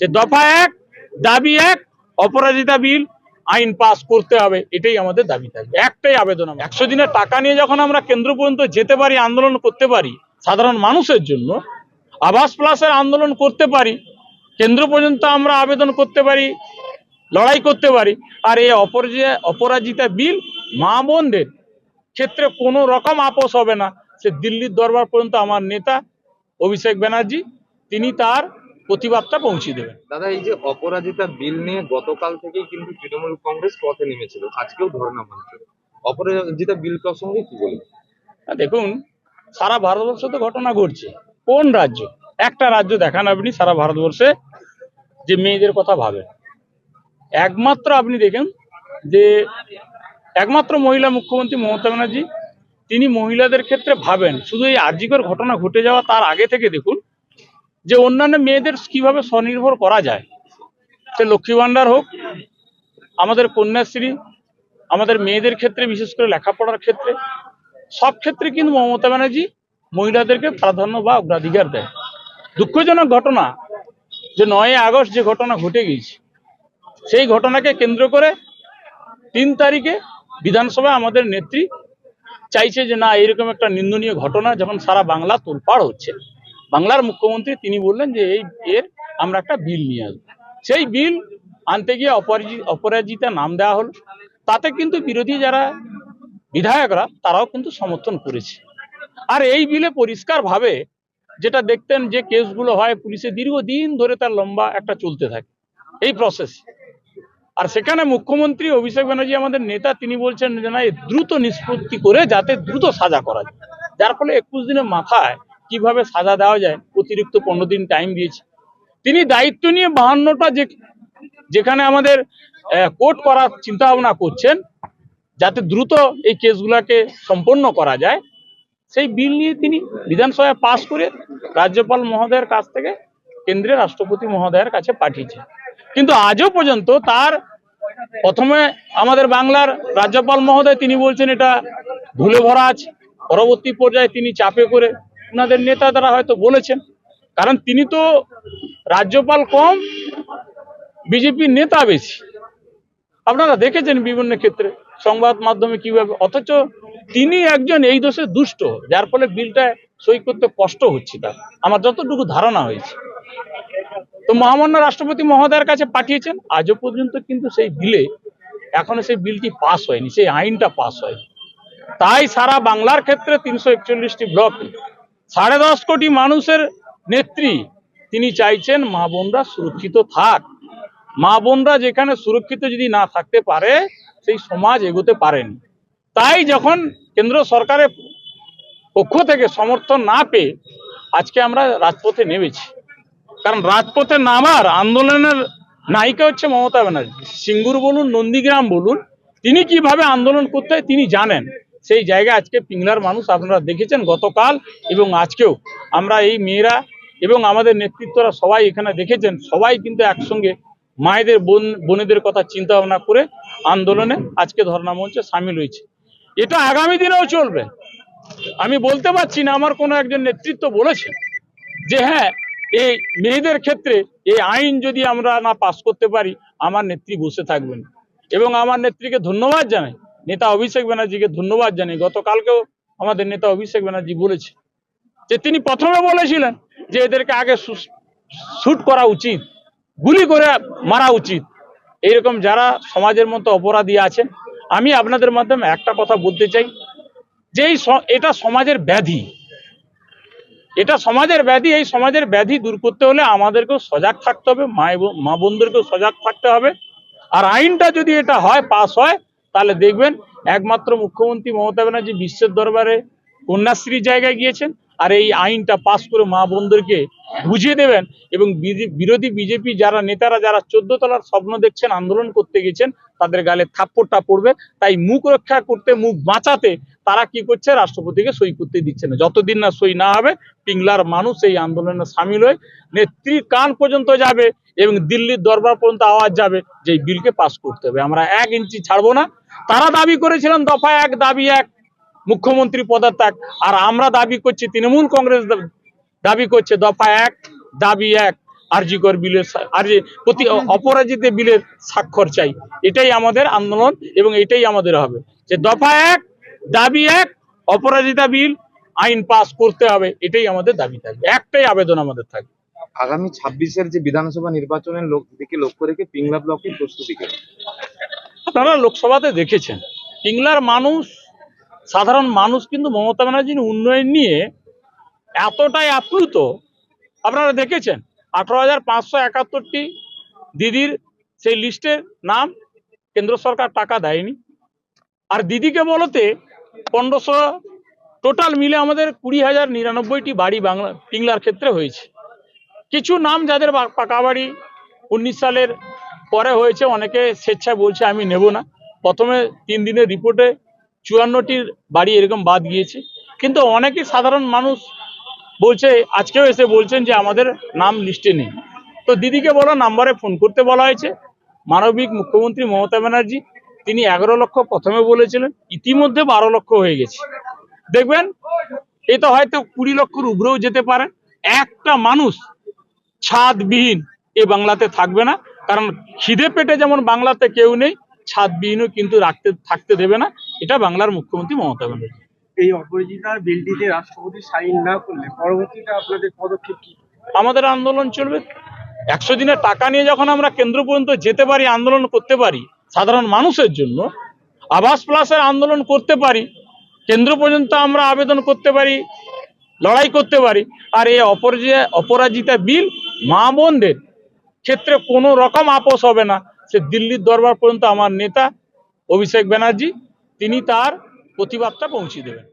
যে দফা এক, দাবি এক, অপরাজিতা বিল, আইন পাস করতে হবে, এটাই আমাদের দাবি থাকবে। একটাই আবেদন একশো দিনের টাকা নিয়ে যখন আমরা কেন্দ্র পর্যন্ত যেতে পারি, আন্দোলন করতে পারি, সাধারণ মানুষের জন্য, আবাস প্লাসের আন্দোলন করতে পারি, কেন্দ্র পর্যন্ত আমরা আবেদন করতে পারি, লড়াই করতে পারি, আর এই অপরাজিতা অপরাজিতা বিল মা বোনদের ক্ষেত্রে কোনো রকম আপোষ হবে না। সে দিল্লির দরবার পর্যন্ত আমার নেতা অভিষেক ব্যানার্জি, তিনি তার প্রতিবাদটা পৌঁছে দেবেন। দাদা এই যে অপরাজিতা বিল নিয়ে গতকাল থেকেই কিন্তু তৃণমূল কংগ্রেস পথে নেমেছিল। আজকেও ধর্ণা মঞ্চে অপরাজিতা বিল প্রসঙ্গে কি বলবেন? দেখুন সারা ভারতবর্ষ তো ঘটনা ঘটছে। কোন রাজ্য? একটা রাজ্য দেখান আপনি সারা ভারতবর্ষে যে মেয়েদের কথা ভাবেন। একমাত্র আপনি দেখেন যে একমাত্র মহিলা মুখ্যমন্ত্রী মমতা ব্যানার্জি তিনি মহিলাদের ক্ষেত্রে ভাবেন। শুধু এই আর্জিকর ঘটনা ঘটে যাওয়া তার আগে থেকে দেখুন যে অন্যান্য মেয়েদের কীভাবে স্বনির্ভর করা যায়? সে লক্ষ্মী ভাণ্ডার হোক, আমাদের কন্যাশ্রী, আমাদের মেয়েদের ক্ষেত্রে, বিশেষ করে লেখাপড়ার ক্ষেত্রে, সব ক্ষেত্রে কিন্তু মমতা ব্যানার্জি মহিলাদেরকে প্রাধান্য বা অগ্রাধিকার দেয়। দুঃখজনক ঘটনা, যে নয় আগস্ট যে ঘটনা ঘটে গিয়েছে, সেই ঘটনাকে কেন্দ্র করে তিন তারিখে বিধানসভায় আমাদের নেত্রী চাইছে যে না, এরকম একটা নিন্দনীয় ঘটনা যখন সারা বাংলা তোলপাড় হচ্ছে। বাংলার মুখ্যমন্ত্রী তিনি বললেন যে এই এর আমরা একটা বিল নিয়ে আসব। সেই বিল আনতে গিয়ে অপরাজি, অপরাজিতা নাম দেওয়া হলো। তাতে কিন্তু বিরোধী যারা বিধায়করা, তারাও কিন্তু সমর্থন করেছে। আর এই বিলে পরিষ্কারভাবে যেটা দেখতেন যে কেসগুলো হয় পুলিশে দীর্ঘদিন ধরে তার লম্বা একটা চলতে থাকে। এই প্রসেস আর সেখানে মুখ্যমন্ত্রী অভিষেক ব্যানার্জি আমাদের নেতা, তিনি বলছেন যে না দ্রুত নিষ্পত্তি করে যাতে দ্রুত সাজা করা যায়। যার ফলে একুশ দিনের মাথায় কীভাবে সাজা দেওয়া যায়, অতিরিক্ত পনেরো দিন টাইম দিয়েছে। তিনি দায়িত্ব নিয়ে বাহান্নটা যে, যেখানে আমাদের কোর্ট করার চিন্তা ভাবনা করছেন, যাতে দ্রুত এই কেসগুলোকে সম্পন্ন করা যায়, সেই বিল নিয়ে তিনি বিধানসভায় পাশ করে রাজ্যপাল মহোদয়ের কাছ থেকে কেন্দ্রীয় রাষ্ট্রপতি মহোদয়ের কাছে পাঠিয়েছে। কিন্তু আজও পর্যন্ত তার প্রথমে আমাদের বাংলার রাজ্যপাল মহোদয় তিনি বলছেন এটা ভুলে ভরা আছে, পরবর্তী পর্যায়ে তিনি চাপে করে ওনাদের নেতা দ্বারা হয়তো বলেছেন। কারণ তিনি তো রাজ্যপাল কম বিজেপির নেতা বেশি। আপনারা দেখেছেন বিভিন্ন ক্ষেত্রে সংবাদ মাধ্যমে কীভাবে, অথচ তিনি একজন এই দোষে দুষ্ট, যার ফলে বিলটা সই করতে কষ্ট হচ্ছে তার। আমার যতটুকু ধারণা হয়েছে। তো মহামান্য রাষ্ট্রপতি মহোদয়ের কাছে পাঠিয়েছেন, আজও পর্যন্ত কিন্তু সেই বিলে, এখনও সেই বিলটি পাস হয়নি, সেই আইনটা পাস হয়নি। তাই সারা বাংলার ক্ষেত্রে তিনশো একচল্লিশটি ব্লক সাড়ে দশ কোটি মানুষের নেত্রী। তিনি চাইছেন মা বোনরা সুরক্ষিত থাক। মা বোনরা যেখানে সুরক্ষিত যদি না থাকতে পারে, সেই সমাজ এগোতে পারেন। তাই যখন কেন্দ্র সরকারের পক্ষ থেকে সমর্থন না পেয়ে আজকে আমরা রাজপথে নেমেছি। কারণ রাজপথে নামার আন্দোলনের নায়িকা হচ্ছে মমতা ব্যানার্জি। সিঙ্গুর বলুন, নন্দীগ্রাম বলুন, তিনি কীভাবে আন্দোলন করতে তিনি জানেন। সেই জায়গায় আজকে পিংলার মানুষ আপনারা দেখেছেন গতকাল এবং আজকেও। আমরা এই মেয়েরা এবং আমাদের নেতৃত্বরা সবাই এখানে দেখেছেন, সবাই কিন্তু একসঙ্গে মায়েদের বোন, বোনেদের কথা চিন্তা ভাবনা করে আন্দোলনে আজকে ধর্ণা মঞ্চে সামিল হয়েছে। এটা আগামী দিনেও চলবে। আমি বলতে পারছি না, আমার কোনো একজন নেতৃত্ব বলেছে যে হ্যাঁ এই মেয়েদের ক্ষেত্রে এই আইন যদি আমরা না পাস করতে পারি, আমার নেত্রী বসে থাকবেন। এবং আমার নেত্রীকে ধন্যবাদ জানাই। নেতা অভিষেক ব্যানার্জিকে ধন্যবাদ জানাই গতকালকেও আমাদের নেতা অভিষেক ব্যানার্জি বলেছে যে তিনি প্রথমে বলেছিলেন যে এদেরকে আগে শুট করা উচিত, গুলি করে মারা উচিত। এইরকম যারা সমাজের মতো অপরাধী আছেন, আমি আপনাদের মাধ্যমে একটা কথা বলতে চাই, যে এই এটা সমাজের ব্যাধি। এটা সমাজের ব্যাধি, এই সমাজের ব্যাধি দূর করতে হলে আমাদেরকেও সজাগ থাকতে হবে মা বোনদেরকেও সজাগ থাকতে হবে। আর আইনটা যদি এটা হয়, পাস হয় তাহলে দেখবেন একমাত্র মুখ্যমন্ত্রী মমতা ব্যানার্জি বিশ্বের দরবারে কন্যাশ্রীর জায়গায় গিয়েছেন। আর এই আইনটা পাস করে মা বোনদেরকে বুঝিয়ে দেবেন এবং বিরোধী বিজেপি যারা নেতারা, যারা চোদ্দ তলার স্বপ্ন দেখছেন, আন্দোলন করতে গেছেন, তাদের গালে থাপ্পড়টা পড়বে। তাই মুখ রক্ষা করতে, মুখ বাঁচাতে তারা কি করছে? রাষ্ট্রপতিকে সই করতে দিচ্ছে না। যতদিন না সই না হবে, পিংলার মানুষ এই আন্দোলনে সামিল হয়ে নেত্রীর কান পর্যন্ত যাবে এবং দিল্লির দরবার পর্যন্ত আওয়াজ যাবে যে বিলকে পাস করতে হবে। আমরা এক ইঞ্চি ছাড়বো না। তারা দাবি করেছিলেন, দফা এক, দাবি এক। মুখ্যমন্ত্রী পদত্যাগ। আর আমরা দাবি করছি তৃণমূল কংগ্রেস দাবি করছে দফা এক দাবি এক আরজিকর বিলের আর প্রতি অপরাজিত বিলের স্বাক্ষর চাই। এটাই আমাদের আন্দোলন এবং এটাই আমাদের হবে। যে দফা এক দাবি এক অপরাজিতা বিল আইন পাস করতে হবে এটাই আমাদের দাবি থাকবে। একটাই আবেদন আমাদের থাকবে। আগামী ছাব্বিশের যে বিধানসভা নির্বাচনের লোক দিকে লক্ষ্য রেখে পিংলা ব্লকের প্রস্তুতি আপনারা লোকসভাতে দেখেছেন পিংলার মানুষ সাধারণ মানুষ কিন্তু মমতা ব্যানার্জির উন্নয়ন নিয়ে এতটাই আপ্লুত। আপনারা দেখেছেন, আঠারো হাজার পাঁচশো একাত্তরটি দিদির সেই লিস্টের নাম কেন্দ্র সরকার টাকা দেয়নি। আর দিদিকে বলতে পনেরোশো টোটাল মিলে আমাদের কুড়ি হাজার নিরানব্বইটি বাড়ি বাংলা, পিংলার ক্ষেত্রে হয়েছে। কিছু নাম যাদের পাকা বাড়ি উনিশ সালের পরে হয়েছে, অনেকে স্বেচ্ছায় বলছে আমি নেব না। প্রথমে তিন দিনের রিপোর্টে চুয়ান্নটির বাড়ি এরকম বাদ গিয়েছে। কিন্তু অনেকেই সাধারণ মানুষ বলছে, আজকেও এসে বলছেন যে আমাদের নাম লিস্টে নেই। তো দিদিকে বলা, নাম্বারে ফোন করতে বলা হয়েছে। মানবিক মুখ্যমন্ত্রী মমতা ব্যানার্জি, তিনি এগারো লক্ষ প্রথমে বলেছিলেন, ইতিমধ্যে বারো লক্ষ হয়ে গেছে। দেখবেন, এ তো হয়তো কুড়ি লক্ষর উপরেও যেতে পারে একটা মানুষ ছাদবিহীন এ বাংলাতে থাকবে না। কারণ খিদে পেটে যেমন বাংলাতে কেউ নেই, ছাদবিহীনও কিন্তু রাখতে, থাকতে দেবে না। এটা বাংলার মুখ্যমন্ত্রী মমতা ব্যানার্জি। এই অপরাজিতার বিলটিতে রাষ্ট্রপতি সাইন না করলে পরবর্তীতে আপনাদের পদক্ষেপ কি? আমাদের আন্দোলন চলবে। একশো দিনের টাকা নিয়ে যখন আমরা কেন্দ্র পর্যন্ত যেতে পারি আন্দোলন করতে পারি সাধারণ মানুষের জন্য আবাস প্লাসের আন্দোলন করতে পারি কেন্দ্র পর্যন্ত আমরা আবেদন করতে পারি লড়াই করতে পারি আর এই অপরাজিতা অপরাজিতা বিল মা বোনদের ক্ষেত্রে কোনো রকম আপোষ হবে না। সে দিল্লির দরবার পর্যন্ত আমার নেতা অভিষেক ব্যানার্জি তিনি তার প্রতিবাদটা পৌঁছে দেবেন।